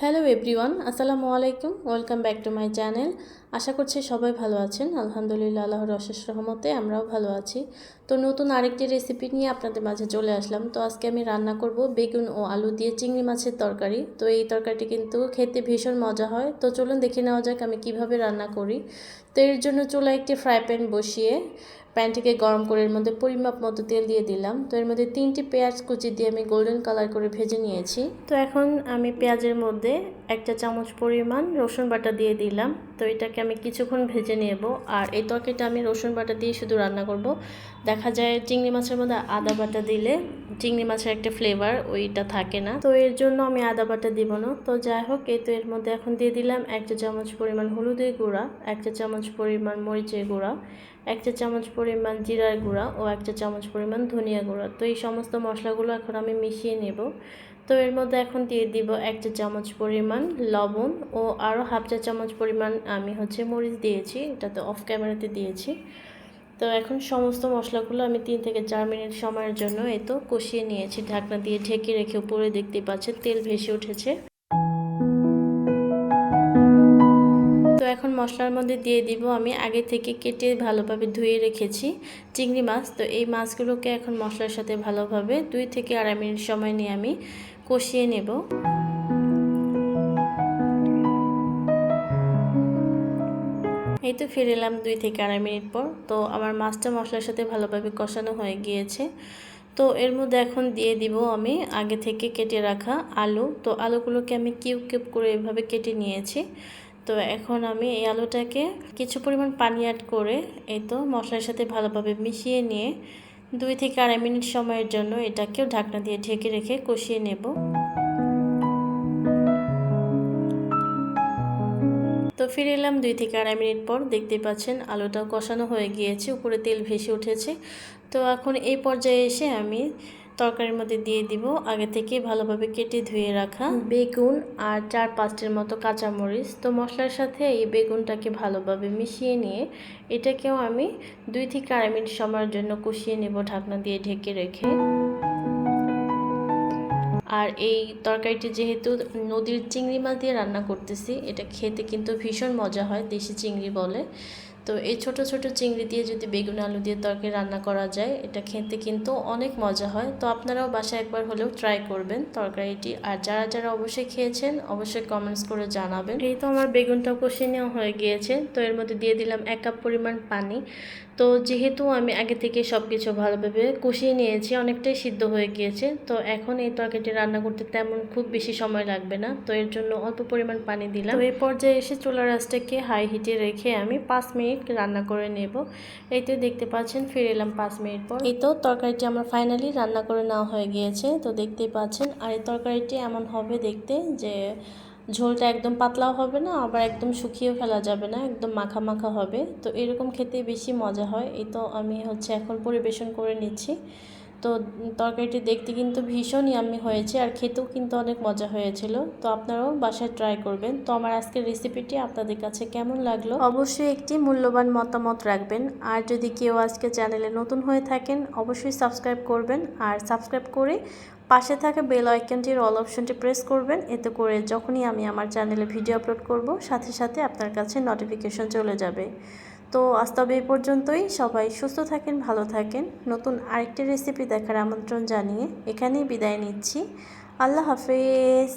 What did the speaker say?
Hello everyone আসসালামু আলাইকুম welcome back to my channel আশা করছি সবাই ভালো আছেন। আলহামদুলিল্লাহ, আল্লাহর অশেষ রহমতে আমরাও ভালো আছি। তো নতুন আরেকটি রেসিপি নিয়ে আপনাদের মাঝে চলে আসলাম। তো আজকে আমি রান্না করব বেগুন ও আলু দিয়ে চিংড়ি মাছের তরকারি। তো এই তরকারিটি কিন্তু খেতে ভীষণ মজা হয়। তো চলুন দেখে নেওয়া যাক আমি কীভাবে রান্না করি। তো এর জন্য চুলা একটি ফ্রাই প্যান বসিয়ে প্যানটিকে গরম করে এর মধ্যে পরিমাপ মতো তেল দিয়ে দিলাম। তো এর মধ্যে তিনটি পেঁয়াজ কুচি দিয়ে আমি গোল্ডেন কালার করে ভেজে নিয়েছি। তো এখন আমি পেঁয়াজের মধ্যে একটা চামচ পরিমাণ রসুন বাটা দিয়ে দিলাম। তো এটাকে আমি কিছুক্ষণ ভেজে নেব। আর এই তরকারিটা আমি রসুন বাটা দিয়ে শুধু রান্না করব। দেখা যায় চিংড়ি মাছের মধ্যে আদা বাটা দিলে চিংড়ি মাছের একটা ফ্লেভার ওইটা থাকে না। তো এর জন্য আমি আদা বাটা দিব না। তো যাই হোক, এই তো এর মধ্যে এখন দিয়ে দিলাম একটা চামচ পরিমাণ হলুদের গুঁড়া, একটা চামচ পরিমাণ মরিচের গুঁড়া এক চা চামচ পরিমাণ জিরার গুঁড়া ও এক চা চামচ পরিমাণ ধনিয়া গুঁড়া। তো এই সমস্ত মশলাগুলো এখন আমি মিশিয়ে নেব। তো এর মধ্যে এখন দিয়ে দিব এক চা চামচ পরিমাণ লবণ ও আরও হাফ চা চামচ পরিমাণ আমি হচ্ছে মরিচ দিয়েছি এটা তো অফ ক্যামেরাতে দিয়েছি। তো এখন সমস্ত মশলাগুলো আমি তিন থেকে চার মিনিট সময়ের জন্য এই তো কষিয়ে নিয়েছি, ঢাকনা দিয়ে ঢেকে রেখে উপরে দেখতে পাচ্ছেন তেল ভেসে উঠেছে। তো এখন মশলার মধ্যে দিয়ে দিব আমি আগে থেকে কেটে ভালোভাবে ধুয়ে রেখেছি চিংড়ি মাছ। তো এই মাছগুলোকে এখন মশলার সাথে ভালোভাবে দুই থেকে আড়াই মিনিট সময় নিয়ে আমি কষিয়ে নেব। এই তো ফিরে এলাম দুই থেকে আড়াই মিনিট পর। তো আমার মাছটা মশলার সাথে ভালোভাবে কষানো হয়ে গিয়েছে। তো এর মধ্যে এখন দিয়ে দিব আমি আগে থেকে কেটে রাখা আলু। তো আলুগুলোকে আমি কিউব কিউব করে এভাবে কেটে নিয়েছি। তো এখন আমি এই আলুটাকে কিছু পরিমাণ পানি অ্যাড করে এই তো মশলার সাথে ভালোভাবে মিশিয়ে নিয়ে দুই থেকে আড়াই মিনিট সময়ের জন্য এটাকেও ঢাকনা দিয়ে ঢেকে রেখে কষিয়ে নেব। তো ফিরে এলাম দুই থেকে আড়াই মিনিট পর। দেখতে পাচ্ছেন আলুটা কষানো হয়ে গিয়েছে, উপরে তেল ভেসে উঠেছে। তো এখন এই পর্যায়ে এসে আমি তরকারির মধ্যে দিয়ে দিব। আগে থেকে ভালোভাবে কেটে ধুয়ে রাখা। বেগুন আর চার পাঁচটির মতো কাঁচামরিচ। তো মশলার সাথে এই বেগুনটাকে ভালোভাবে মিশিয়ে নিয়ে এটাকেও আমি দুই থেকে আড়াই মিনিট সময়ের জন্য কষিয়ে নেব ঢাকনা দিয়ে ঢেকে রেখে। আর এই তরকারিটি যেহেতু নদীর চিংড়ি মাছ দিয়ে রান্না করতেছি, এটা খেতে কিন্তু ভীষণ মজা হয়, দেশি চিংড়ি বলে। তো এই ছোট ছোট চিংড়ি দিয়ে যদি বেগুন আলু দিয়ে তরকারি রান্না করা যায়, এটা খেতে কিন্তু অনেক মজা হয়। তো আপনারাও বাসায় একবার হলেও ট্রাই করবেন তরকারিটি। আর যারা যারা অবশ্যই খেয়েছেন, অবশ্যই কমেন্টস করে জানাবেন। এই তো আমার বেগুনটা কষে নেওয়া হয়ে গিয়েছে। তো এর মধ্যে দিয়ে দিলাম এক কাপ পরিমাণ পানি। তো যেহেতু আমি আগে থেকে সব কিছু ভালোভাবে কষিয়ে নিয়েছি অনেকটাই সিদ্ধ হয়ে গিয়েছে তো এখন এই তরকারিটি রান্না করতে তেমন খুব বেশি সময় লাগবে না তো এর জন্য অল্প পরিমাণ পানি দিলাম। তো এই পর্যায়ে এসে চুলার রাসটাকে হাই হিটে রেখে আমি পাঁচ মিনিট রান্না করে নেব। এই তো দেখতে পাচ্ছেন ফিরে এলাম পাঁচ মিনিট পর। এই তো তরকারিটি আমার ফাইনালি রান্না করে নেওয়া হয়ে গিয়েছে তো দেখতেই পাচ্ছেন আর এই তরকারিটি এমন হবে দেখতে যে ঝোলটা একদম পাতলাও হবে না, আবার একদম শুকিয়েও ফেলা যাবে না, একদম মাখা মাখা হবে। তো এরকম খেতে বেশি মজা হয়। এই তো আমি হচ্ছে এখন পরিবেশন করে নিচ্ছি। তো তরকারিটি দেখতে কিন্তু ভীষণ ইয়াম্মি হয়েছে আর খেতেও কিন্তু অনেক মজা হয়েছিল। তো আপনারাও বাসায় ট্রাই করবেন। তো আমার আজকের রেসিপিটি আপনাদের কাছে কেমন লাগল? অবশ্যই একটি মূল্যবান মতামত রাখবেন। আর যদি কেউ আজকে চ্যানেলে নতুন হয়ে থাকেন, অবশ্যই সাবস্ক্রাইব করবেন। আর সাবস্ক্রাইব করে পাশে থাকা বেল আইকনটির অল অপশনটি প্রেস করবেন। এতে করে যখনই আমি আমার চ্যানেলে ভিডিও আপলোড করব, সাথে সাথে আপনার কাছে নোটিফিকেশন চলে যাবে। তো আজ তবে এই পর্যন্তই। সবাই সুস্থ থাকেন, ভালো থাকেন। নতুন আরেকটি রেসিপি দেখার আমন্ত্রণ জানিয়ে এখানেই বিদায় নিচ্ছি। আল্লাহ হাফেজ।